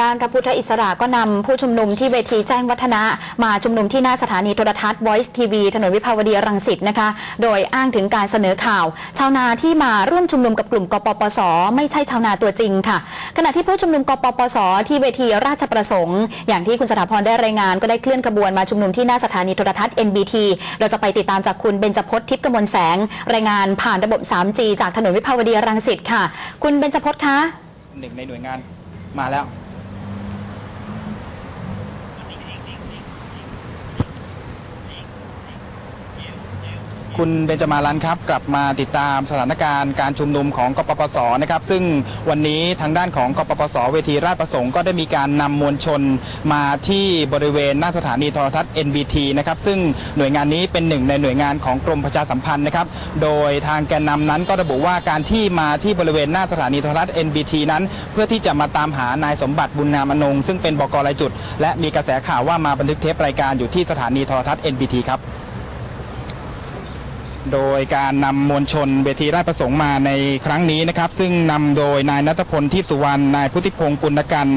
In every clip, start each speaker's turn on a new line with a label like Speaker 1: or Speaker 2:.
Speaker 1: ด้านพระพุทธอิสระก็นำผู้ชุมนุมที่เวทีแจ้งวัฒนะมาชุมนุมที่หน้าสถานีโทรทัศน์ Voice TV ถนนวิภาวดีรังสิตนะคะ โดยอ้างถึงการเสนอข่าว ชาวนาที่มาร่วมชุมนุมกับกลุ่มกปปส ไม่ใช่ชาวนาตัวจริงค่ะ ขณะที่ผู้ชุมนุมกปปส ที่เวทีราชประสงค์ อย่างที่คุณสถาพรได้รายงานก็ได้เคลื่อนขบวนมาชุมนุมที่หน้าสถานีโทรทัศน์ NBT เราจะไปติดตามจากคุณเบญจพจน์ทิพย์กมลแสง รายงานผ่านระบบ 3G จากถนนวิภาวดีรังสิตค่ะ คุณเบญจพจน์คะ
Speaker 2: หนึ่งในหน่วยงานมาแล้ว คุณเบญจมาลันครับกลับมาติดตามสถานการณ์การชุมนุมของกปปสนะครับซึ่งวันนี้ทางด้านของกปปสเวทีราชประสงค์ก็ได้มีการนำมวลชนมาที่บริเวณหน้าสถานีโทรทัศน์ NBT นะครับซึ่งหน่วยงานนี้เป็นหนึ่งในหน่วยงานของกรมประชาสัมพันธ์นะครับโดยทางแกนนำนั้นก็ระบุว่าการที่มาที่บริเวณหน้าสถานีโทรทัศน์ NBT นั้น เพื่อที่จะมาตามหานายสมบัติบุญงามอนงซึ่งเป็นบกรายจุด และมีกระแสข่าวว่ามาบันทึกเทปรายการอยู่ที่สถานีโทรทัศน์ NBT ครับ โดยการนำมวลชนเวทีราชประสงค์มาในครั้งนี้นะครับ ซึ่งนำโดยนายนัทพลทิพสุวรรณนายพุทธิพงศ์ปุณกัน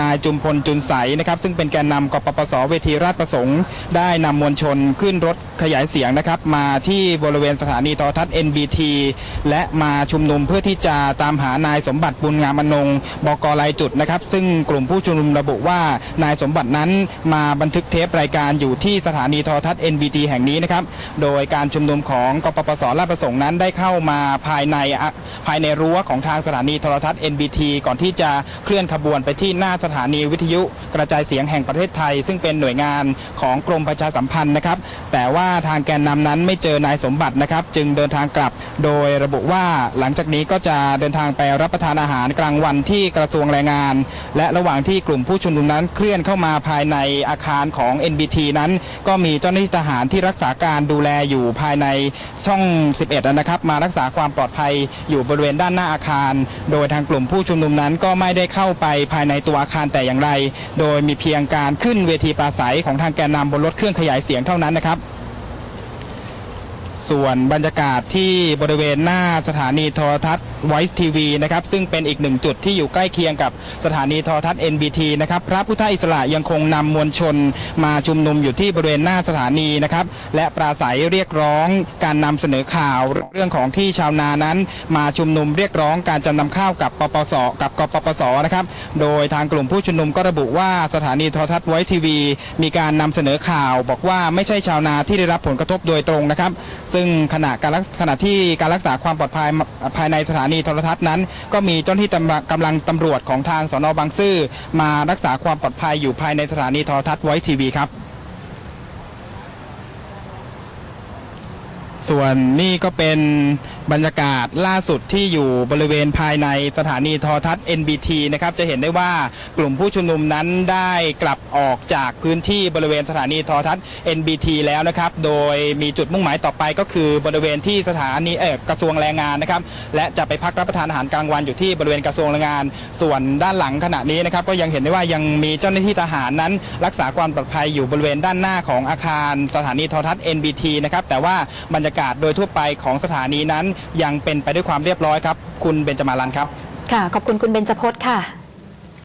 Speaker 2: นายจุมพลจุนใสนะครับ ซึ่งเป็นแกนนำกปปสเวทีราชประสงค์ ได้นำมวลชนขึ้นรถ ขยายเสียงนะครับมาที่บริเวณสถานีโทรทัศน์ NBT และมาชุมนุมเพื่อที่จะตามหานายสมบัติบุญงามอนงบกรายจุดนะครับ ซึ่งกลุ่มผู้ชุมนุมระบุว่านายสมบัตินั้นมาบันทึกเทปรายการอยู่ที่สถานีโทรทัศน์ NBT แห่งนี้นะครับโดยการชุมนุมของกปปสราชประสงค์นั้นได้เข้ามาภายในภายในรั้วของทางสถานีโทรทัศน์ NBT ก่อนที่จะเคลื่อนขบวนไปที่หน้าสถานีวิทยุกระจายเสียงแห่งประเทศไทย ซึ่งเป็นหน่วยงานของกรมประชาสัมพันธ์นะครับ แต่ว่าทางแกนนำนั้นไม่เจอนายสมบัตินะครับ จึงเดินทางกลับ โดยระบุว่าหลังจากนี้ก็จะเดินทางไปรับประทานอาหารกลางวันที่กระทรวงแรงงาน และระหว่างที่กลุ่มผู้ชุมนุมนั้นเคลื่อนเข้ามาภายในอาคารของ NBT นั้น ก็มีเจ้าหน้าที่ทหารที่รักษาการดูแลอยู่ภายในช่อง 11 นะครับ มารักษาความปลอดภัยอยู่บริเวณด้านหน้าอาคาร โดยทางกลุ่มผู้ชุมนุมนั้นก็ไม่ได้เข้าไปภายในตัวอาคารแต่อย่างไร โดยมีเพียงการขึ้นเวทีปราศัยของทางแกนนำบนรถเครื่องขยายเสียงเท่านั้นนะครับ ส่วนบรรยากาศที่บริเวณหน้าสถานีโทรทัศน์ Voice TV นะครับซึ่งเป็นอีกหนึ่งจุดที่อยู่ใกล้เคียงกับสถานีโทรทัศน์ NBT นะครับพระพุทธอิสระยังคงนำมวลชนมาชุมนุมอยู่ที่บริเวณหน้าสถานีนะครับและปราศัยเรียกร้องการนำเสนอข่าวเรื่องของที่ชาวนานั้น มาชุมนุมเรียกร้องการจำนำข้าวกับปปส กับกปปสนะครับโดยทางกลุ่มผู้ชุมนุมก็ระบุว่าสถานีโทรทัศน์ Voice TV มีการนำเสนอข่าว บอกว่าไม่ใช่ชาวนาที่ได้รับผลกระทบโดยตรงนะครับซึ่งขณะการรักขณะที่การรักษาความปลอดภัยภายในสถานีโทรทัศน์นั้น ก็มีเจ้าหน้าที่กำลังตำรวจของทางสนบางซื่อมารักษาความปลอดภัยอยู่ภายในสถานีโทรทัศน์ไว้ทีวีครับ ส่วนนี่ก็เป็นบรรยากาศล่าสุดที่อยู่บริเวณภายในสถานีโทรทัศน์ NBT นะครับจะเห็นได้ว่ากลุ่มผู้ชุมนุมนั้นได้กลับออกจากพื้นที่บริเวณสถานีโทรทัศน์ NBT แล้วนะครับ โดยมีจุดมุ่งหมายต่อไปก็คือบริเวณที่สถานีเออกระทรวงแรงงานนะครับ และจะไปพักรับประทานอาหารกลางวันอยู่ที่บริเวณกระทรวงแรงงาน ส่วนด้านหลังขณะนี้นะครับก็ยังเห็นได้ว่ายังมีเจ้าหน้าที่ทหารนั้น รักษาความปลอดภัยอยู่บริเวณด้านหน้าของอาคารสถานีโทรทัศน์ NBT นะครับแต่ว่าบรรยากาศโดยทั่วไปของสถานีนั้น ยังเป็นไปด้วยความเรียบร้อยครับ คุณเบญจมาลันครับ
Speaker 1: ค่ะ ขอบคุณคุณเบญจพจน์ค่ะ